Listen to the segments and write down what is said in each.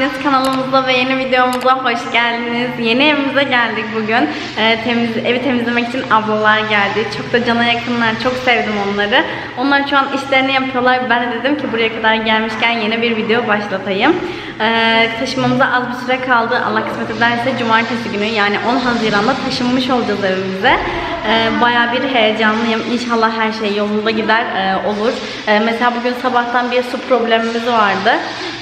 Hepiniz kanalımıza ve yeni videomuza hoş geldiniz. Yeni evimize geldik bugün. Ee, temiz, evi temizlemek için ablalar geldi. Çok da cana yakınlar. Çok sevdim onları. Onlar şu an işlerini yapıyorlar. Ben de dedim ki buraya kadar gelmişken yeni bir video başlatayım. Ee, taşımamıza az bir süre kaldı. Allah kısmet ederse cumartesi günü yani 10 Haziran'da taşınmış olacağız evimize. Ee, bayağı bir heyecanlıyım. İnşallah her şey yolunda gider e, olur. Ee, mesela bugün sabahtan bir su problemimiz vardı.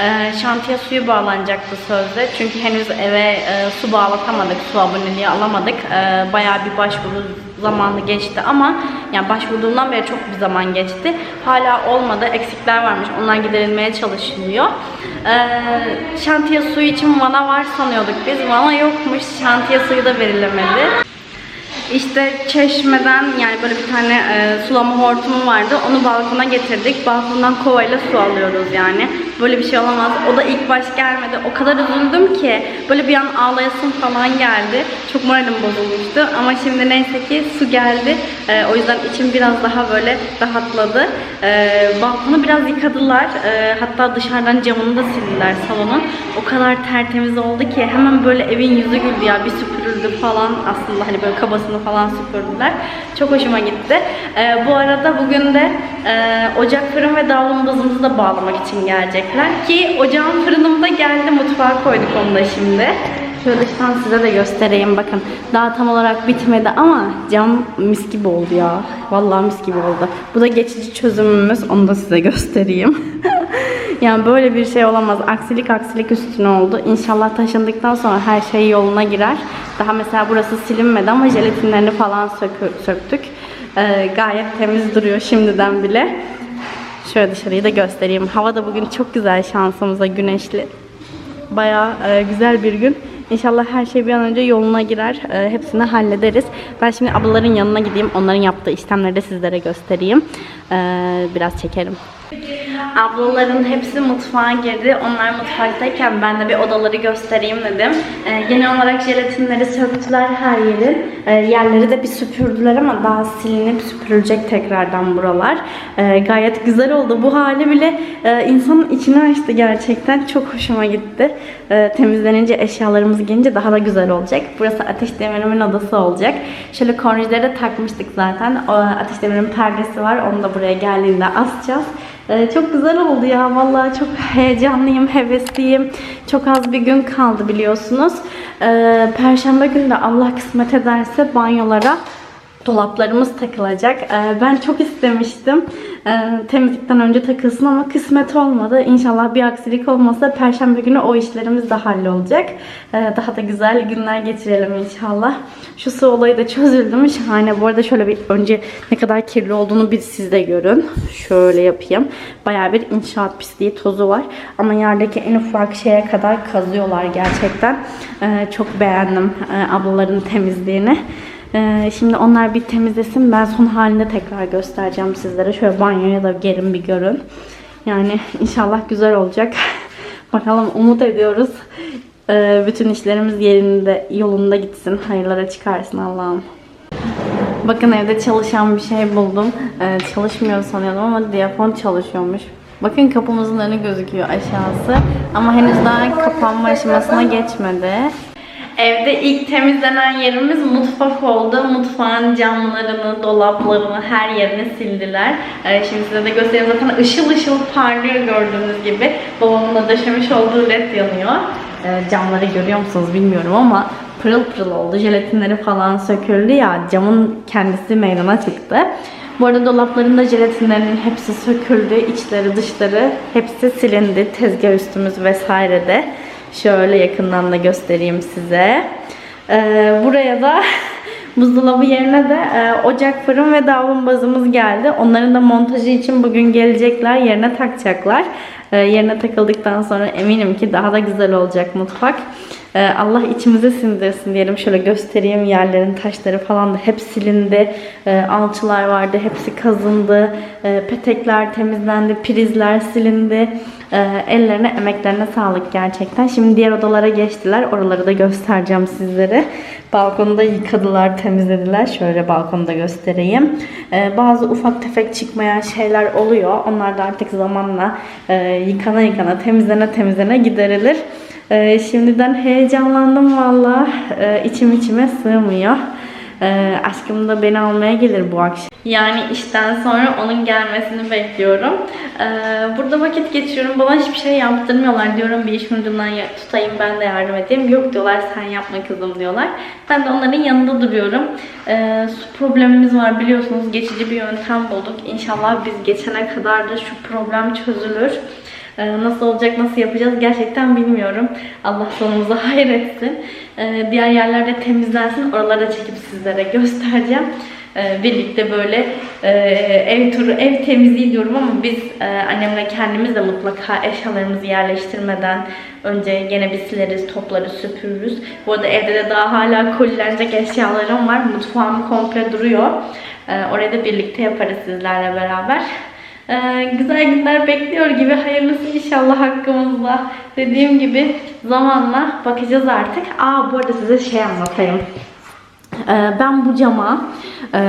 Ee, şantiye suyu bağlanacaktı sözde. Çünkü henüz eve e, su bağlatamadık, su aboneliği alamadık. Ee, bayağı bir başvuru zamanı geçti ama yani başvurduğumdan beri çok bir zaman geçti. Hala olmadı. Eksikler varmış. Onlar giderilmeye çalışılıyor. Ee, şantiye suyu için vana var sanıyorduk biz. Vana yokmuş. Şantiye suyu da verilemedi. İşte çeşmeden yani böyle bir tane e, sulama hortumu vardı. Onu balkona getirdik. Balkondan kovayla su alıyoruz yani. Böyle bir şey olamaz. O da ilk baş gelmedi. O kadar üzüldüm ki böyle bir an ağlayasım falan geldi. Çok moralim bozulmuştu. Ama şimdi neyse ki su geldi. E, o yüzden içim biraz daha böyle rahatladı. E, balkonu biraz yıkadılar. E, hatta dışarıdan camını da sildiler salonun. O kadar tertemiz oldu ki hemen böyle evin yüzü güldü ya. Bir süpürüldü falan. Aslında hani böyle kabasını falan süpürdüler. Çok hoşuma gitti. Ee, bu arada bugün de e, ocak fırın ve davlumbazımızı da bağlamak için gelecekler. Ki ocağın fırınım da geldi. Mutfağa koyduk onu da şimdi. Şöyle dıştan size de göstereyim bakın. Daha tam olarak bitmedi ama cam mis gibi oldu ya. Vallahi mis gibi oldu. Bu da geçici çözümümüz. Onu da size göstereyim. yani böyle bir şey olamaz. Aksilik aksilik üstüne oldu. İnşallah taşındıktan sonra her şey yoluna girer. Daha mesela burası silinmedi ama jelatinlerini falan sökü- söktük. Ee, gayet temiz duruyor şimdiden bile. Şöyle dışarıyı da göstereyim. Hava da bugün çok güzel şansımıza güneşli. Bayağı e, güzel bir gün. İnşallah her şey bir an önce yoluna girer. E, hepsini hallederiz. Ben şimdi ablaların yanına gideyim. Onların yaptığı işlemleri de sizlere göstereyim. E, biraz çekerim. Ablaların hepsi mutfağa girdi. Onlar mutfaktayken ben de bir odaları göstereyim dedim. Ee, genel olarak jelatinleri söktüler her yerin. Ee, yerleri de bir süpürdüler ama daha silinip süpürülecek tekrardan buralar. Ee, gayet güzel oldu. Bu hali bile e, insanın içini açtı gerçekten. Çok hoşuma gitti. Ee, temizlenince eşyalarımız gelince daha da güzel olacak. Burası Ateş Demir'in odası olacak. Şöyle kornişleri de takmıştık zaten. O, Ateş Demir'in perdesi var. Onu da buraya geldiğinde asacağız. Ee, çok güzel oldu ya. Vallahi çok heyecanlıyım, hevesliyim. Çok az bir gün kaldı biliyorsunuz. Ee, Perşembe günü de Allah kısmet ederse banyolara dolaplarımız takılacak. Ee, ben çok istemiştim. Ee, temizlikten önce takılsın ama kısmet olmadı. İnşallah bir aksilik olmazsa perşembe günü o işlerimiz de hallolacak. Ee, daha da güzel günler geçirelim inşallah. Şu su olayı da çözüldü mü şahane. Bu arada şöyle bir önce ne kadar kirli olduğunu bir siz de görün. Şöyle yapayım. Bayağı bir inşaat pisliği tozu var. Ama yerdeki en ufak şeye kadar kazıyorlar gerçekten. Çok beğendim e, ablaların temizliğini. Ee, şimdi onlar bir temizlesin. Ben son halinde tekrar göstereceğim sizlere. Şöyle banyoya da gelin bir görün. Yani inşallah güzel olacak. Bakalım umut ediyoruz. Ee, bütün işlerimiz yerinde, yolunda gitsin. Hayırlara çıkarsın Allah'ım. Bakın evde çalışan bir şey buldum. Ee, çalışmıyor sanıyordum ama diyafon çalışıyormuş. Bakın kapımızın önü gözüküyor aşağısı. Ama henüz daha kapanma aşamasına geçmedi. Evde ilk temizlenen yerimiz mutfak oldu. Mutfağın camlarını, dolaplarını, her yerini sildiler. Ee, şimdi size de göstereyim. Zaten ışıl ışıl parlıyor gördüğünüz gibi. Babamın da döşemiş olduğu led yanıyor. Ee, camları görüyor musunuz bilmiyorum ama pırıl pırıl oldu. Jelatinleri falan söküldü ya. Camın kendisi meydana çıktı. Bu arada dolaplarında jelatinlerin hepsi söküldü. içleri dışları hepsi silindi. Tezgah üstümüz vesaire de. Şöyle yakından da göstereyim size. Ee, buraya da buzdolabı yerine de e, ocak fırın ve davlumbazımız geldi. Onların da montajı için bugün gelecekler. Yerine takacaklar. Ee, yerine takıldıktan sonra eminim ki daha da güzel olacak mutfak. Ee, Allah içimize sindirsin diyelim. Şöyle göstereyim yerlerin taşları falan da hep silindi. Ee, alçılar vardı hepsi kazındı. Petekler temizlendi. Prizler silindi. Ellerine emeklerine sağlık gerçekten. Şimdi diğer odalara geçtiler. Oraları da göstereceğim sizlere. Balkonu da yıkadılar, temizlediler. Şöyle balkonu da göstereyim. Bazı ufak tefek çıkmayan şeyler oluyor. Onlar da artık zamanla e, yıkana yıkana, temizlene temizlene giderilir. E, şimdiden heyecanlandım valla. E, içim içime sığmıyor. E, aşkım da beni almaya gelir bu akşam. Yani işten sonra onun gelmesini bekliyorum. E, burada vakit geçiriyorum. Bana hiçbir şey yaptırmıyorlar. Diyorum bir işin ucundan tutayım ben de yardım edeyim. Yok diyorlar sen yapma kızım diyorlar. Ben de onların yanında duruyorum. E, su problemimiz var biliyorsunuz. Geçici bir yöntem bulduk. İnşallah biz geçene kadar da şu problem çözülür. Ee, Nasıl olacak, nasıl yapacağız gerçekten bilmiyorum. Allah sonumuzu hayretsin. Ee, Diğer yerlerde temizlensin. Oralara çekip sizlere göstereceğim. Ee, Birlikte böyle e, ev turu, ev temizliği diyorum ama biz e, annemle kendimiz de mutlaka eşyalarımızı yerleştirmeden önce gene bir sileriz, toplarız, süpürürüz. Bu arada evde de daha hala kolilenecek eşyalarım var. Mutfağım komple duruyor. Orayı da birlikte yaparız sizlerle beraber. Ee, güzel günler bekliyor gibi hayırlısı inşallah hakkımızda. Dediğim gibi zamanla bakacağız artık. Aa bu arada size şey anlatayım. Ee, ben bu cama e,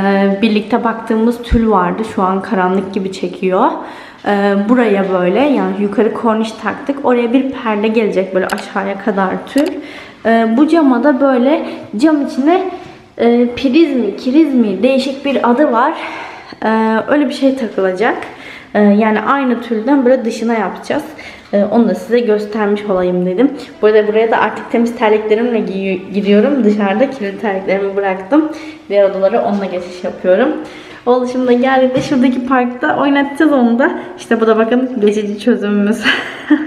birlikte baktığımız tül vardı. Şu an karanlık gibi çekiyor. Ee, buraya böyle yani yukarı korniş taktık. Oraya bir perde gelecek böyle aşağıya kadar tül. Bu cama da böyle cam içine e, priz mi, kiriz mi değişik bir adı var. Öyle bir şey takılacak. Ee, yani aynı tülden böyle dışına yapacağız. Ee, onu da size göstermiş olayım dedim. Bu arada buraya da artık temiz terliklerimle giriyorum. Dışarıda kirli terliklerimi bıraktım. Diğer odalara onunla geçiş yapıyorum. Oğlum da geldi de şuradaki parkta oynatacağız onu da. İşte bu da bakın geçici çözümümüz.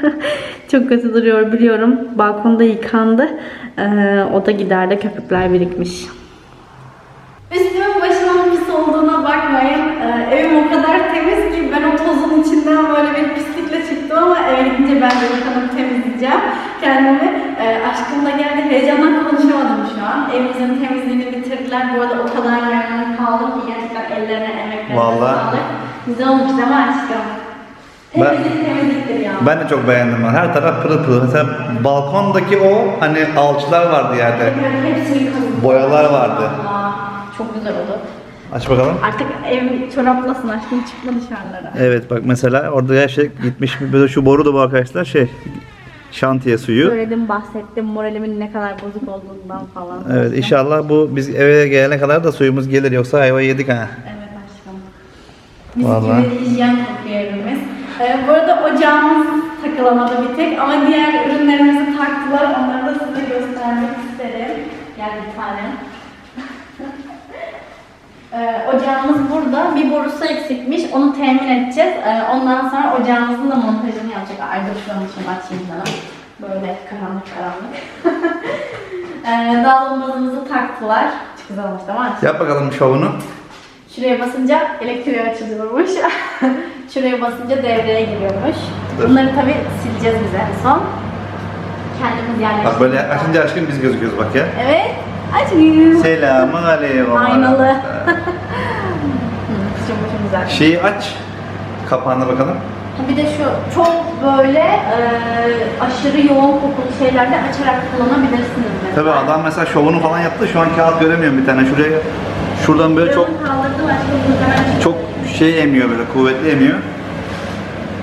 Çok kötü duruyor biliyorum. Balkonda yıkandı. Ee, o da giderde köpükler birikmiş. Üstümün başımın pis olduğuna bakmayın. Ee, evim o kadar temiz ki ben o tozun içinden böyle bir pislikle çıktım ama eve gidince ben de yıkanıp temizleyeceğim kendimi. Ee, aşkım da geldi. Heyecandan konuşamadım şu an. Evimizin temizliğini bitirdiler. Bu arada o kadar memnun kaldım ki gerçekten ellerine emeklerine Vallahi. sağlık. Güzel olmuş değil mi aşkım? Ben- Temizlik temizliktir ya. Ben de çok beğendim. Her taraf pırıl pırıl. Mesela balkondaki o hani alçılar vardı yerde. Boyalar vardı. Allah, Çok güzel oldu. Aç bakalım. Artık ev çoraplasın aşkım çıkma dışarılara. Evet bak mesela orada her şey gitmiş. Böyle şu boru da bu arkadaşlar şey şantiye suyu. Söyledim bahsettim moralimin ne kadar bozuk olduğundan falan. Evet inşallah bu biz eve gelene kadar da suyumuz gelir yoksa ayva yedik ha. Evet aşkım. Mis Vallahi. gibi hijyen kokuyor evimiz. Ee, bu arada ocağımız takılamadı bir tek ama diğer ürünlerimizi taktılar. Onları da size göstermek isterim. Gel bir tane. Ee, ocağımız burada. Bir borusu eksikmiş. Onu temin edeceğiz. Ee, ondan sonra ocağımızın da montajını yapacak. Ay dur şuranın için açayım sana. Böyle karanlık karanlık. Dağılmazımızı taktılar. Çok güzel olmuş değil mi? Yap bakalım şovunu. Şuraya basınca elektriği açılıyormuş. Şuraya basınca devreye giriyormuş. Dur. Bunları tabii sileceğiz biz en son. Kendimiz yerleştireceğiz. Bak böyle açınca aşkım biz gözüküyoruz bak ya. Evet. Açayım. Selamun aleyküm. Aynalı. Güzel. Şeyi aç. Kapağına bakalım. Bir de şu çok böyle e, aşırı yoğun kokulu şeylerde açarak kullanabilirsiniz. mesela. Tabii adam mesela şovunu falan yaptı. Şu an kağıt göremiyorum bir tane. Şuraya şuradan böyle çok kaldırdım aşkım çok şey emiyor böyle kuvvetli emiyor.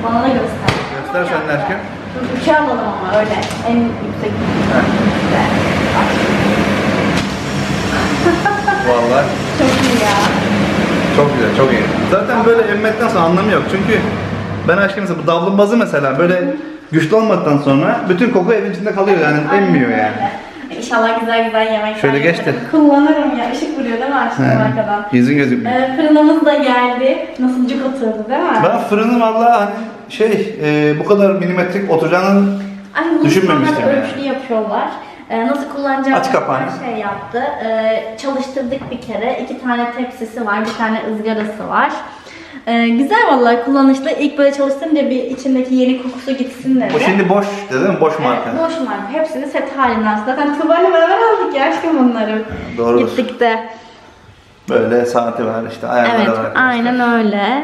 Bana da göster. Göster sen de aşkım. Üçe alalım ama öyle. En yüksek. Vallahi Çok iyi ya. çok güzel, çok iyi. Zaten böyle emmekten sonra anlamı yok. Çünkü ben aşkım mesela bu davlumbazı mesela böyle güçlü olmadıktan sonra bütün koku evin içinde kalıyor yani emmiyor yani. Öyle. İnşallah güzel güzel yemekler Şöyle geç de. Kullanırım ya. Işık vuruyor değil mi aşkım He, arkadan? Yüzün gözükmüyor. Ee, fırınımız da geldi. Nasıl cuk oturdu değil mi? Ben fırını vallahi hani şey e, bu kadar milimetrik oturacağını Ay, bunu düşünmemiştim insanlar yani. ölçülü yapıyorlar. Ee, nasıl kullanacağımızı Aç kapağını. şey yaptı. Ee, çalıştırdık bir kere. İki tane tepsisi var, bir tane ızgarası var. Ee, güzel vallahi kullanışlı. İlk böyle çalıştırınca bir içindeki yeni kokusu gitsin dedi. bu şimdi boş değil mi? Boş marka. Evet, boş marka. Hepsini set halinde aslında. Zaten Tuğba'yla beraber aldık ya aşkım bunları. Doğrudur. Gittik de. Böyle saati var işte ayarları Evet, var. arkadaşlar. aynen öyle.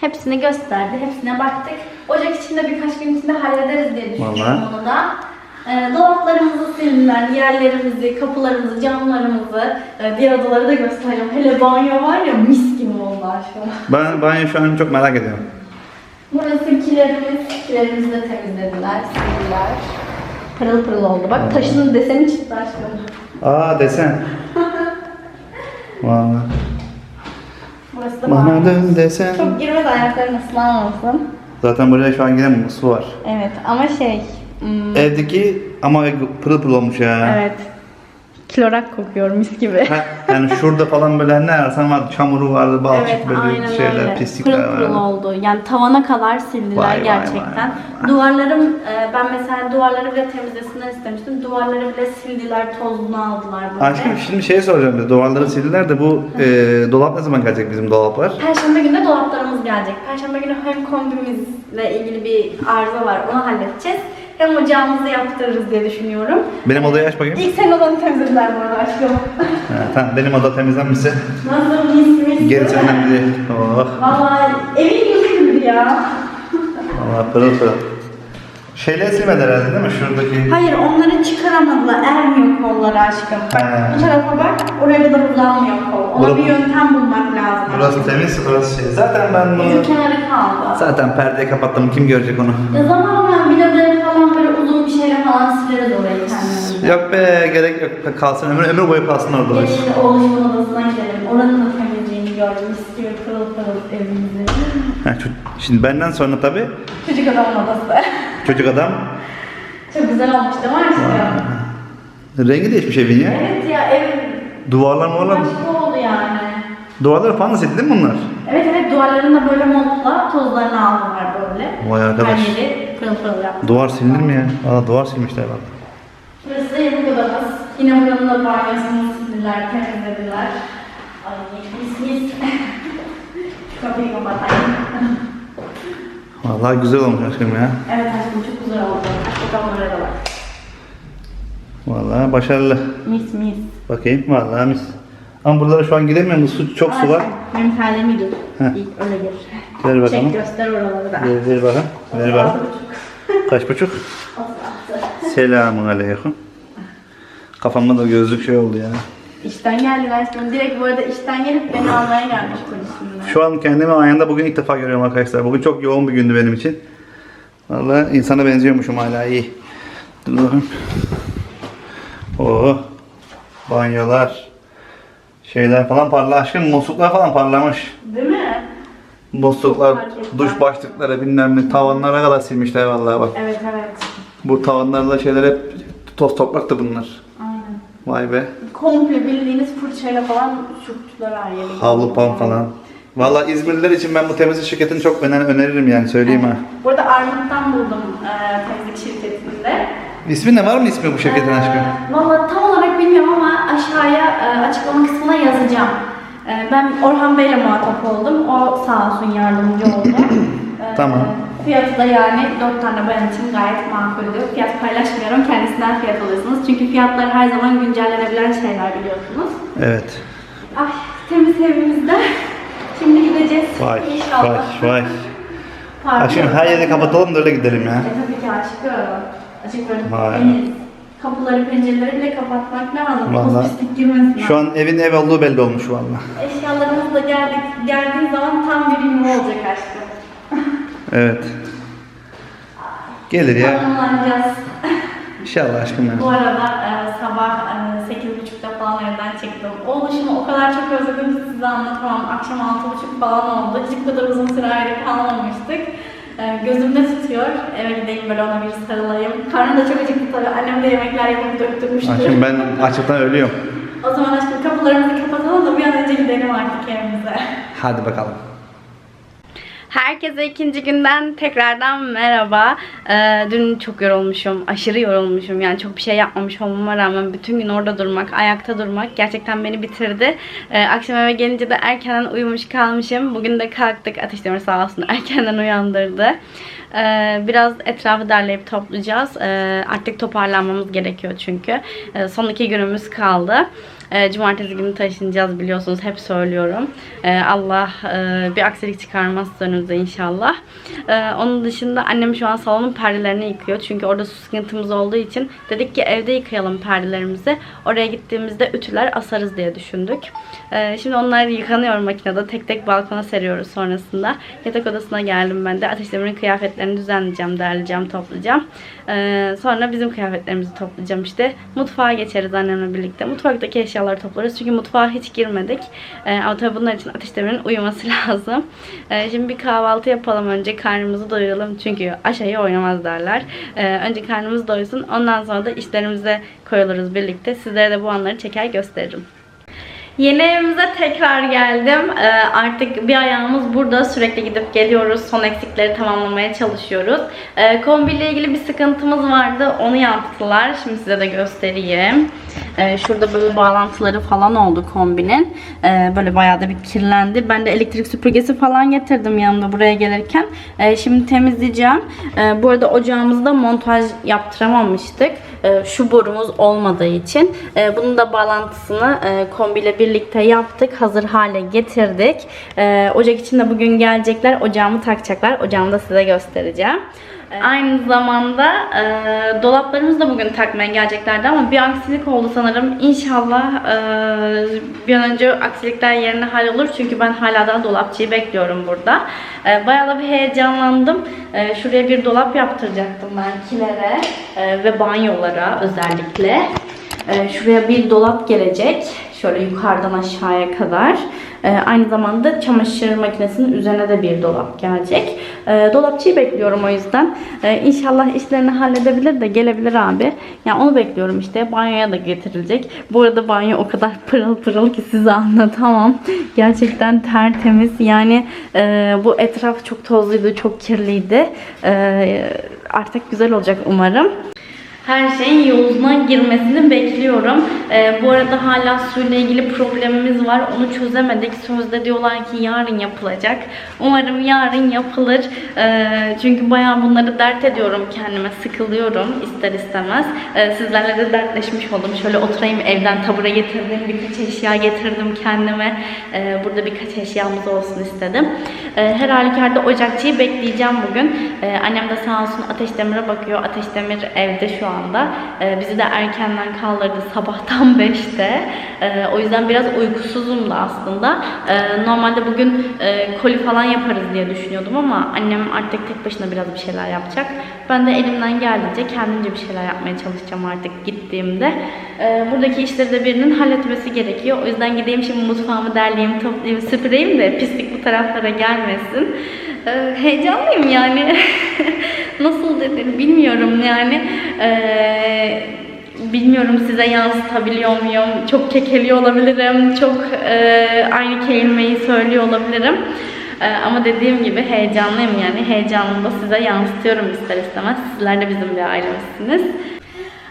Hepsini gösterdi, hepsine baktık. Ocak içinde birkaç gün içinde hallederiz diye düşünüyorum Vallahi. onu da. Ee, dolaplarımızı sildiler, yerlerimizi, kapılarımızı, camlarımızı, e, diğer odaları da göstereceğim. Hele banyo var ya mis gibi oldu aşkım. Ben banyo şu an çok merak ediyorum. Burası kilerimiz. Kilerimizi de temizlediler, sildiler. Pırıl pırıl oldu. Bak taşın deseni çıktı aşkım. Aa desen. Vay. Burası da Bana banyo. dön desen. Çok girme de ayakların ıslanmasın. Zaten buraya şu an gelen su var. Evet ama şey... hmm, Evdeki ama pırıl pırıl olmuş ya. evet. Klorak kokuyor mis gibi. Ha, yani şurada falan böyle ne ararsan var çamuru vardı, balçık Evet böyle şeyler, öyle. pislikler Pırıl pırıl vardı. oldu. Yani tavana kadar sildiler Vay, vay, gerçekten. vay. Duvarlarım, e, ben mesela duvarları bile temizlesinler istemiştim. Duvarları bile sildiler, tozunu aldılar böyle. Aşkım şimdi şey soracağım duvarları sildiler de bu e, dolap ne zaman gelecek bizim dolaplar? Perşembe günü dolaplarımız gelecek. Perşembe günü hem kombimizle ilgili bir arıza var, onu halledeceğiz. Hem ocağımızı yaptırırız diye düşünüyorum. Benim odayı aç bakayım. İlk senin odanı temizlediler bu arada aşkım. Ha, tamam benim oda temizlenmişse Nasıl mis mis. gerisi önemli değil. Oh, Vallahi evin yüzü gibi ya. valla pırıl pırıl. Şeyleri silmediler herhalde değil mi? Şuradaki. Hayır onları çıkaramadılar. Ermiyor kolları aşkım. Bak He. bu tarafa bak. Oraya kadar uzanmıyor kol. Ona Burası- bir yöntem bulmak lazım. Burası temiz, burası şey. Zaten ben Bizim bunu... kenarı kaldı. Zaten perdeyi kapattım, kim görecek onu? Ya zamanla vidaları falan böyle uzun bir şeyle falan sileriz orayı kendimize. Yok be, gerek yok. Kalsın, ömür, ömür boyu kalsın orada. Gelin oğlumun odasına gidelim. Oranın da temizliğini gördüm. İstiyor pırıl pırıl evimizi. Ha, Şimdi benden sonra tabii Çocuk adamın odası. çocuk adam Çok güzel olmuş değil mi aşkım? rengi değişmiş evin ya. Evet ya ev Duvarlar muvarlar. başka oldu yani. Duvarları falan da sildi değil mi bunlar? Evet evet duvarların da böyle montla tozlarını aldılar böyle. Vay arkadaş. Her yeri pırıl pırıl yaptı. Duvar silinir mi ya? Valla duvar silmişler valla. Burası da yatak odamız. Yine buranın da banyosunu sildiler, temizlediler. Ay mis mis. Kapıyı kapatayım. Vallahi güzel olmuş aşkım ya. evet aşkım çok güzel oldu. Bakalım oraya da bak. Vallahi başarılı. Mis mis. Bakayım vallahi mis. Ama buralara şu an giremiyorum. Su, çok su var. Benim gir. Heh. İlk öyle gir. Ver bakalım. Çek göster oraları da. Ver, ver bakalım. Ver bakalım. Kaç buçuk? Selamun aleyküm. Kafamda da gözlük şey oldu ya. İşten geldiler aşkım. Direkt bu arada işten gelip beni almaya gelmiş polisinde. Şu an kendimi ayağında bugün ilk defa görüyorum arkadaşlar. Bugün çok yoğun bir gündü benim için. Vallahi insana benziyormuşum hala iyi. Dur bakayım. Oo. Banyolar. Şeyler falan parlamış. Aşkım musluklar falan parlamış. Değil mi? Musluklar, duş başlıkları bilmem ne tavanlara kadar silmişler vallahi bak. Evet evet. Bu tavanlarla şeyler hep toz topraktı bunlar. Aynen. Vay be. Komple bildiğiniz fırçayla falan sürttüler her yeri. Havlu pan falan. Vallahi İzmirliler için ben bu temizlik şirketini çok öner- öneririm yani söyleyeyim ha. Bu arada Armut'tan buldum e, temizlik şirketinde. İsmi ne var mı ismi bu şirketin aşkım? E, Valla tam olarak bilmiyorum ama aşağıya e, açıklama kısmına yazacağım. E, ben Orhan Bey'le muhatap oldum. O sağ olsun yardımcı oldu. E, Tamam. Fiyatı da yani 4 tane bayan için gayet makuldü. Fiyat paylaşmıyorum. Kendisinden fiyat alıyorsunuz. Çünkü fiyatlar her zaman güncellenebilen şeyler biliyorsunuz. Evet. Ay temiz evimizde. Şimdi gideceğiz. Vay İnşallah. vay vay. Parkı Aşkım her yeri kapatalım da öyle gidelim ya. E tabii ki aşkım. Açık böyle Vay. temiz. Kapıları, pencereleri bile kapatmak lazım. Toz Vallahi pislik girmesin. Şu an evin ev olduğu belli olmuş vallahi. Eşyalarımız da geldik, geldiği zaman tam bir ünlü olacak aşkım. Evet. Gelir ya. Tamamlanacağız. İnşallah aşkım Bu ya. arada e, sabah e, 8.30'da falan evden çıktım. Oluşumu o kadar çok özledim ki size anlatamam. Akşam 6.30 falan oldu. Hiç bu kadar uzun süre ayrı kalmamıştık. E, gözümde tutuyor. Eve gideyim böyle ona bir sarılayım. Karnım da çok acıktı tabii. Annem de yemekler yapıp döktürmüştü. Aşkım ben açıktan ölüyorum. O zaman aşkım kapılarımızı kapatalım da bir an önce gidelim artık evimize. Hadi bakalım. Herkese ikinci günden tekrardan merhaba. Ee, dün çok yorulmuşum, aşırı yorulmuşum. Yani çok bir şey yapmamış olmama rağmen bütün gün orada durmak, ayakta durmak gerçekten beni bitirdi. Ee, akşam eve gelince de erkenden uyumuş kalmışım. Bugün de kalktık. Ateş Demir sağ olsun erkenden uyandırdı. Ee, biraz etrafı derleyip toplayacağız. Ee, artık toparlanmamız gerekiyor çünkü. Ee, son iki günümüz kaldı. E, cumartesi günü taşınacağız biliyorsunuz. Hep söylüyorum. E, Allah e, bir aksilik çıkarmazsa önümüze inşallah. E, onun dışında annem şu an salonun perdelerini yıkıyor. Çünkü orada su sıkıntımız olduğu için dedik ki evde yıkayalım perdelerimizi. Oraya gittiğimizde ütüler asarız diye düşündük. E, şimdi onlar yıkanıyor makinede. Tek tek balkona seriyoruz sonrasında. Yatak odasına geldim ben de. Ateş Demir'in kıyafetlerini düzenleyeceğim, derleyeceğim, toplayacağım. E, sonra bizim kıyafetlerimizi toplayacağım işte. Mutfağa geçeriz annemle birlikte. Mutfaktaki eşyaları toplarız. Çünkü mutfağa hiç girmedik. E, ama tabii bunlar için Ateş Demir'in uyuması lazım. E, şimdi bir kahvaltı yapalım önce. Karnımızı doyuralım. Çünkü aşağıya oynamaz derler. E, önce karnımız doysun. Ondan sonra da işlerimize koyuluruz birlikte. Sizlere de bu anları çeker gösteririm. Yeni evimize tekrar geldim. Ee, artık bir ayağımız burada. Sürekli gidip geliyoruz. Son eksikleri tamamlamaya çalışıyoruz. Ee, kombiyle ilgili bir sıkıntımız vardı. Onu yaptılar. Şimdi size de göstereyim. Ee, şurada böyle bağlantıları falan oldu kombinin. Ee, böyle bayağı da bir kirlendi. Ben de elektrik süpürgesi falan getirdim yanımda buraya gelirken. Ee, şimdi temizleyeceğim. Ee, bu arada ocağımızda montaj yaptıramamıştık. Ee, şu borumuz olmadığı için. Ee, bunun da bağlantısını e, kombiyle birlikte yaptık. Hazır hale getirdik. Ee, ocak için de bugün gelecekler. Ocağımı takacaklar. Ocağımı da size göstereceğim. Aynı zamanda e, dolaplarımızı da bugün takmaya geleceklerdi ama bir aksilik oldu sanırım. İnşallah e, bir an önce aksilikler yerine hallolur. Çünkü ben hala daha dolapçıyı bekliyorum burada. E, bayağı da bir heyecanlandım. E, şuraya bir dolap yaptıracaktım ben kilere e, ve banyolara özellikle. E, şuraya bir dolap gelecek. Şöyle yukarıdan aşağıya kadar. E, aynı zamanda çamaşır makinesinin üzerine de bir dolap gelecek. E, dolapçıyı bekliyorum o yüzden. E, inşallah işlerini halledebilir de gelebilir abi. Yani onu bekliyorum işte. Banyoya da getirilecek. Bu arada banyo o kadar pırıl pırıl ki size anlatamam. Gerçekten tertemiz. Yani e, bu etraf çok tozluydu, çok kirliydi. E, artık güzel olacak umarım her şeyin yoluna girmesini bekliyorum. Ee, bu arada hala suyla ilgili problemimiz var. Onu çözemedik. Sözde diyorlar ki yarın yapılacak. Umarım yarın yapılır. Ee, çünkü bayağı bunları dert ediyorum kendime. Sıkılıyorum ister istemez. Ee, sizlerle de dertleşmiş oldum. Şöyle oturayım evden tabure getirdim. Birkaç eşya getirdim kendime. Ee, burada birkaç eşyamız olsun istedim. Ee, her halükarda ocakçıyı bekleyeceğim bugün. Ee, annem de sağ olsun Ateş Demir'e bakıyor. Ateş Demir evde şu anda. Ee, bizi de erkenden kaldırdı sabahtan 5'te. Ee, o yüzden biraz uykusuzum da aslında. Ee, normalde bugün e, koli falan yaparız diye düşünüyordum ama annem artık tek başına biraz bir şeyler yapacak. Ben de elimden geldiğince kendimce bir şeyler yapmaya çalışacağım artık gittiğimde. Ee, buradaki işleri de birinin halletmesi gerekiyor. O yüzden gideyim şimdi mutfağımı derleyeyim, toplayayım, süpüreyim de pislik bu taraflara gelmesin. Ee, heyecanlıyım yani. Nasıl denir bilmiyorum yani. Ee, bilmiyorum size yansıtabiliyor muyum? Çok kekeliyor olabilirim. Çok e, aynı kelimeyi söylüyor olabilirim. Ee, ama dediğim gibi heyecanlıyım yani. Heyecanımı da size yansıtıyorum ister istemez. Sizler de bizim bir ailemizsiniz.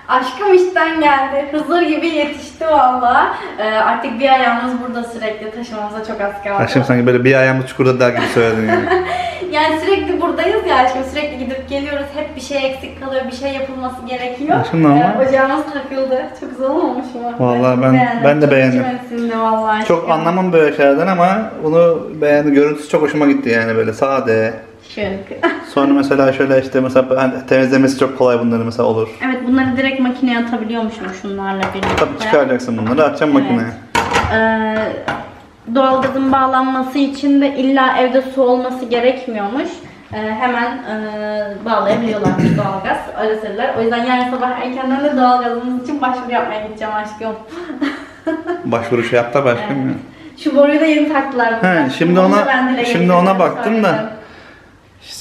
Aşkım işten geldi. Hızır gibi yetişti valla. Ee, artık bir ayağımız burada sürekli taşımamıza çok az kaldı. Aşkım sanki böyle bir ayağımı çukurda der gibi söyledin yani. Yani sürekli buradayız ya aşkım sürekli gidip geliyoruz. Hep bir şey eksik kalıyor, bir şey yapılması gerekiyor. Aşkım normal. Ee, ocağımız takıldı. Çok güzel olmamış mı? Vallahi çok ben- beğendim. ben de Çok beğendim. de vallahi Çok anlamam böyle şeylerden ama bunu beğendi. Görüntüsü çok hoşuma gitti yani böyle sade. Şık. Sonra mesela şöyle işte mesela hani temizlemesi çok kolay bunları mesela olur. evet bunları direkt makineye atabiliyormuşum şunlarla birlikte. Tabii çıkaracaksın bunları atacaksın makineye. Ee, doğalgazın bağlanması için de illa evde su olması gerekmiyormuş. Ee, hemen e, bağlayabiliyorlarmış doğalgaz. Öyle söylediler. O yüzden yarın sabah erkenden de doğalgazımız için başvuru yapmaya gideceğim aşkım. Başvuru şey yaptı başkım ya. Şu boruyu da yeni taktılar. He, şimdi Onu ona- şimdi ona baktım da.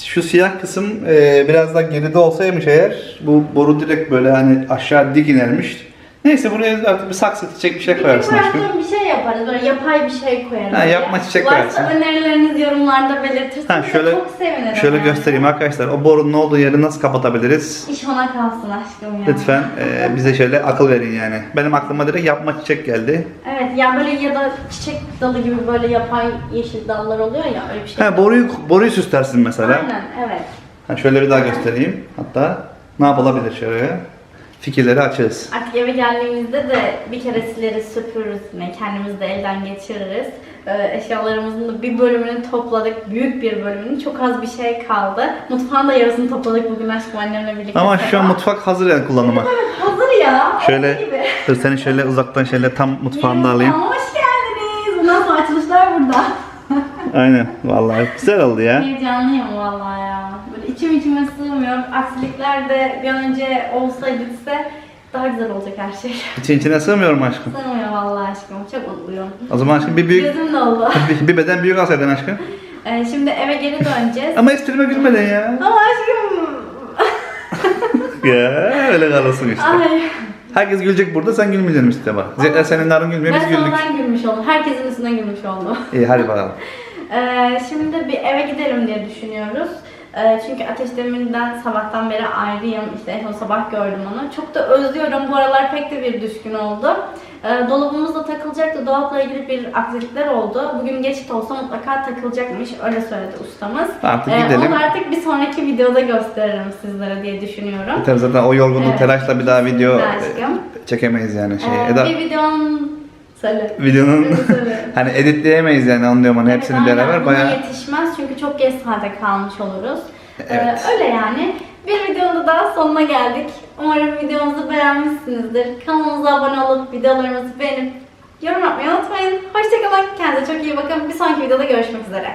Şu siyah kısım e, biraz daha geride olsaymış eğer bu boru direkt böyle hani aşağı dik inermiş. Neyse buraya artık bir saksı çiçek bir şey koyarsın aşkım. Dekorasyon bir şey yaparız. Böyle yapay bir şey koyarız. Ha, ya. yapma çiçek Varsa koyarsın. önerilerinizi yorumlarda belirtirseniz Ha, şöyle çok sevinirim. şöyle yani. göstereyim arkadaşlar. O borunun olduğu yeri nasıl kapatabiliriz? İş ona kalsın aşkım ya. Lütfen e, bize şöyle akıl verin yani. Benim aklıma direkt yapma çiçek geldi. Evet ya böyle ya da çiçek dalı gibi böyle yapay yeşil dallar oluyor ya öyle bir şey. Ha boruyu boruyu süslersin mesela. Aynen evet. Ha, şöyle bir daha göstereyim. Hatta ne yapılabilir şöyle. Fikirleri açığız. Artık eve geldiğimizde de bir kere sileriz, süpürürüz yine. Kendimiz de elden geçiririz. Ee, eşyalarımızın da bir bölümünü topladık. Büyük bir bölümünü. Çok az bir şey kaldı. Mutfağın da yarısını topladık bugün aşkım annemle birlikte. Ama şu an mutfak hazır yani kullanıma. Hazır ya. Şöyle dur seni şöyle uzaktan şöyle tam mutfağında alayım. mutfağıma Hoş geldiniz. Bundan sonra açılışlar burada. Aynen vallahi güzel oldu ya. Heyecanlıyım vallahi ya. İçim içime sığmıyor. Aksilikler de bir an önce olsa gitse daha güzel olacak her şey. İçin içine sığmıyorum aşkım. Sığmıyor vallahi aşkım. Çok mutluyum. O zaman aşkım bir büyük Gözüm doldu. bir, bir beden büyük alsaydın aşkım. Ee, şimdi eve geri döneceğiz. Ama esprime gülmedin ya. Ama aşkım. ya öyle kalırsın işte. Ay. Herkes gülecek burada sen gülmeyeceksin işte bak. Zevkler senin narın gülmüyor biz Ben güldük. sonradan gülmüş oldum. Herkesin üstüne gülmüş oldum. İyi hadi bakalım. Ee, şimdi bir eve gidelim diye düşünüyoruz. Ee, çünkü Ateş Demir'den sabahtan beri ayrıyım. İşte en son sabah gördüm onu. Çok da özlüyorum. Bu aralar pek de bir düşkün oldu. Ee, dolabımızda takılacaktı. Dolapla ilgili bir aksilikler oldu. Bugün geç de olsa mutlaka takılacakmış. Öyle söyledi ustamız. Artık Ee, gidelim. Onu artık bir sonraki videoda gösteririm sizlere diye düşünüyorum. Tabii zaten o yorgunluk Evet. telaşla bir daha video Kesinlikle aşkım. e, çekemeyiz yani şey. Ee, Eda Bir videonun... Söyle. videonun hani editleyemeyiz yani anlıyorum hani hepsini Evet, beraber aynen. bayağı yetişmez çünkü çok geç saate kalmış oluruz. Ee, Evet. öyle yani. Bir videonun daha sonuna geldik. Umarım videomuzu beğenmişsinizdir. Kanalımıza abone olup videolarımızı beğenip yorum yapmayı unutmayın. Hoşçakalın. Kendinize çok iyi bakın. Bir sonraki videoda görüşmek üzere.